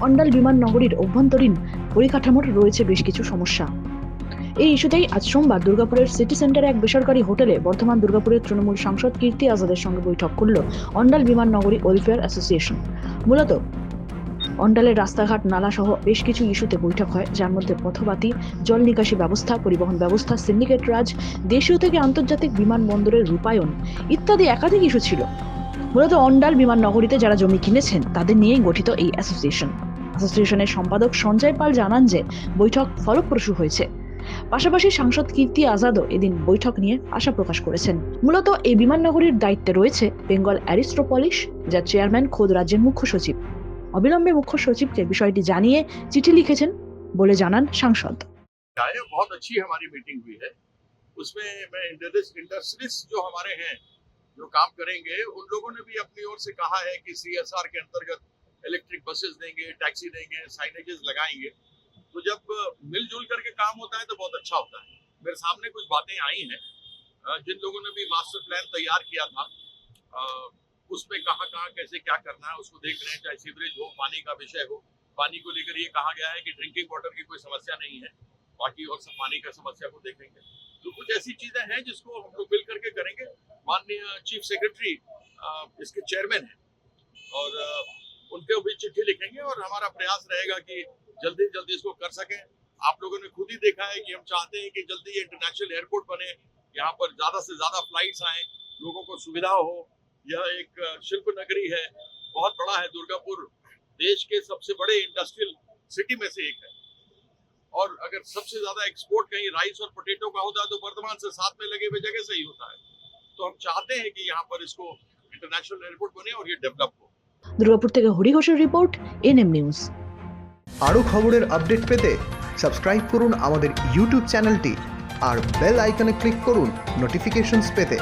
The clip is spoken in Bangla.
অন্ডাল বিমান নগরীর অভ্যন্তরীণ পরিকাঠামোর রয়েছে বেশ কিছু সমস্যা। এই ইস্যুতেই আজ সোমবার দুর্গাপুরের সিটি সেন্টারে এক বেসরকারি হোটেলে বর্ধমান দুর্গাপুরের তৃণমূল সাংসদ কীর্তি আজাদের সঙ্গে বৈঠক করল অন্ডাল বিমান নগরী ওয়েলফেয়ার অ্যাসোসিয়েশন। মূলত অন্ডালের রাস্তাঘাট নালা সহ বেশ কিছু ইস্যুতে বৈঠক হয়, যার মধ্যে পথবাতি জল নিকাশি ব্যবস্থা, পরিবহন ব্যবস্থা, সিন্ডিকেট রাজ, দেশীয় থেকে আন্তর্জাতিক বিমানবন্দরের রূপায়ণ ইত্যাদি একাধিক ইস্যু ছিল। মূলত অন্ডাল বিমান নগরীতে যারা জমি কিনেছেন তাদের নিয়েই গঠিত এই অ্যাসোসিয়েশন অ্যাসোসিয়েশনের সম্পাদক সঞ্জয় পাল জানান যে বৈঠক ফলপ্রসূ হয়েছে পাশাপাশি সাংসদ কীর্তি আজাদও এদিন বৈঠক নিয়ে আশা প্রকাশ করেছেন মূলত এই বিমান নগরীর দায়িত্বে রয়েছে বেঙ্গল অ্যারিস্ট্রোপলিশ যার চেয়ারম্যান খোদ রাজ্যের মুখ্য সচিব অবিলম্বে মুখ্য সচিবকে বিষয়টি জানিয়ে চিঠি লিখেছেন বলে জানান সাংসদ आए बहुत अच्छी हमारी मीटिंग हुई है उसमें मैं इंडस्ट्रीज जो हमारे हैं जो काम करेंगे, उन लोगों ने भी अपनी ओर से कहा है कि सीएसआर के अंतर्गत इलेक्ट्रिक बसेस देंगे टैक्सी देंगे साइनेजेस लगाएँगे। तो जब मिलजुल करके काम होता है तो बहुत अच्छा होता है। मेरे सामने कुछ बातें आई हैं। जिन लोगों ने भी मास्टर प्लान तैयार किया था उसमें कहाँ कहाँ, कैसे, क्या करना है, उसको देख रहे हैं, चाहे सीवरेज हो, पानी का विषय हो। पानी को लेकर ये कहा गया है कि ड्रिंकिंग वाटर की कोई समस्या नहीं है। बाकी और सब पानी का समस्या को देखेंगे। तो कुछ ऐसी चीज़ें हैं जिसको हम लोग मिल करके करेंगे। माननीय चीफ सेक्रेटरी इसके चेयरमैन हैं और उनके भी चिट्ठी लिखेंगे और हमारा प्रयास रहेगा कि जल्दी जल्दी इसको कर सकें। आप लोगों ने खुद ही देखा है कि हम चाहते हैं कि जल्दी ये इंटरनेशनल एयरपोर्ट बने, यहाँ पर ज़्यादा से ज़्यादा फ्लाइट्स आए, लोगों को सुविधा हो। यह एक शिल्प नगरी है, बहुत बड़ा है, दुर्गापुर देश के सबसे बड़े इंडस्ट्रियल सिटी में से एक है। और अगर सबसे ज़्यादा एक्सपोर्ट कहीं राइस और पोटेटो का होता है तो वर्तमान से साथ में लगे हुए जगह से ही होता है। तो हम चाहते हैं कि यहाँ पर इसको इंटरनेशनल एयरपोर्ट बने और ये डेवलप हो দুর্গাপুর থেকে হরি ঘোষের রিপোর্ট এনএম নিউজ আরও খবরের আপডেট পেতে সাবস্ক্রাইব করুন আমাদের ইউটিউব চ্যানেলটি আর বেল আইকনে ক্লিক করুন নোটিফিকেশনস পেতে